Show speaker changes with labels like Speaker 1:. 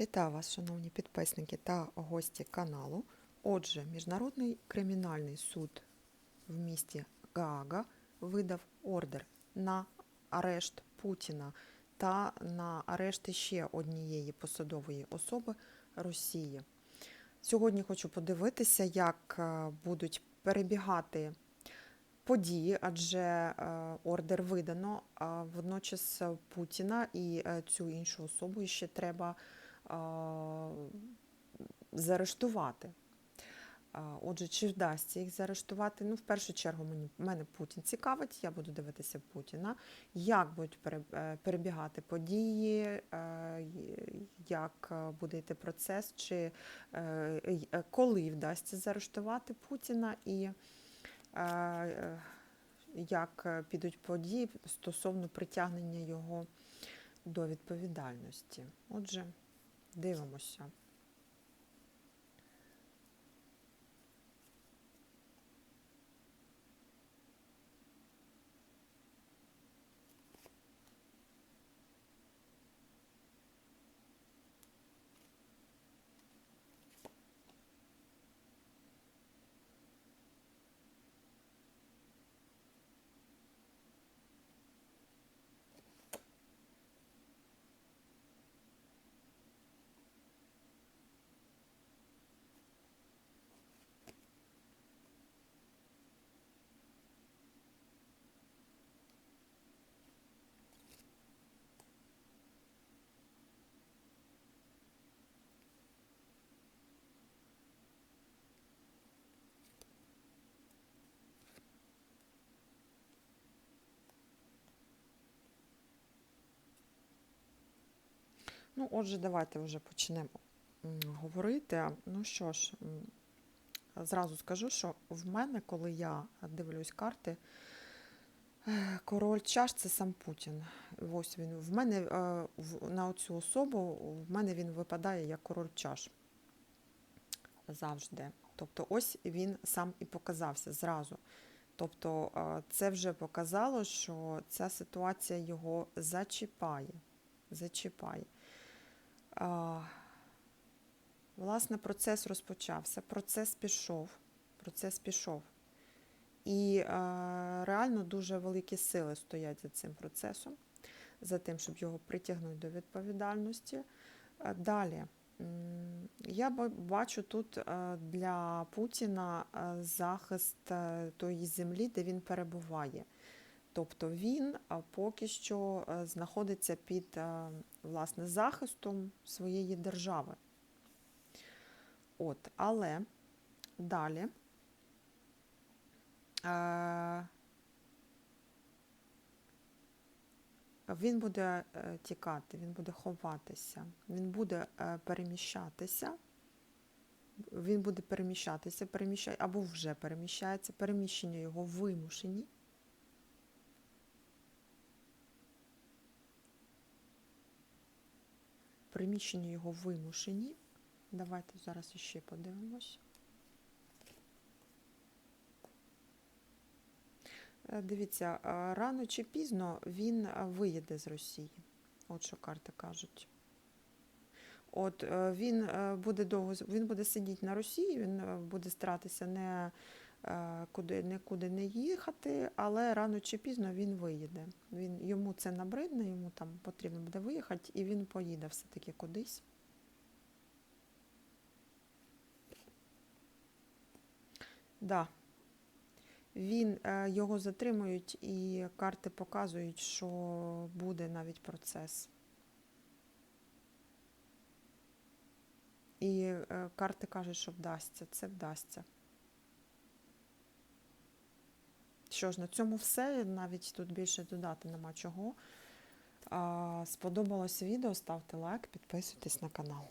Speaker 1: Вітаю вас, шановні підписники та гості каналу. Отже, Міжнародний кримінальний суд в місті Гаага видав ордер на арешт Путіна та на арешт ще однієї посадової особи Росії. Сьогодні хочу подивитися, як е, будуть перебігати події, адже е, ордер видано. А водночас Путіна і е, цю іншу особу ще треба заарештувати. Отже, чи вдасться їх заарештувати? Ну, в першу чергу, мені мене Путін цікавить, я буду дивитися Путіна, як будуть е, перебігати події, е, як е, буде йти процес, чи коли вдасться заарештувати Путіна і як підуть події стосовно притягнення його до відповідальності. Отже, дивимося. Ну, отже, давайте вже почнемо говорити. Ну що ж, зразу скажу, що в мене, коли я дивлюсь карти, король чаш це сам Путін. Ось він. В мене е, на цю особу в мене він випадає як король чаш. Завжди. Тобто, ось він сам і показався зразу. Тобто, е, це вже показало, що ця ситуація його зачіпає. Зачіпає. Власне, процес розпочався, процес пішов, процес пішов. І реально дуже великі сили стоять за цим процесом, за тим, щоб його притягнути до відповідальності. Далі, я бачу тут для Путіна захист е, тої землі, де він перебуває. Тобто він поки що е, знаходиться під е, власне захистом своєї держави. От, але далі е, він буде тікати, він буде ховатися, він буде переміщатися. Він буде переміщатися, переміщає, або вже переміщається, переміщення його вимушені. Приміщення його вимушені. Давайте зараз ще подивимось. Е, Дивіться, е, рано чи пізно він е, виїде з Росії. От що карти кажуть. От він буде довго він буде сидіти на Росії, він буде старатися не куди нікуди не їхати, але рано чи пізно він виїде. Він йому це набридне, йому там потрібно буде виїхати, і він поїде все-таки кудись. Да. Він е, його затримують, і карти показують, що буде навіть процес. І е, карти кажуть, що вдасться, це вдасться. Що ж, на цьому все. Навіть тут більше додати нема чого. Сподобалось відео, ставте лайк, підписуйтесь на канал.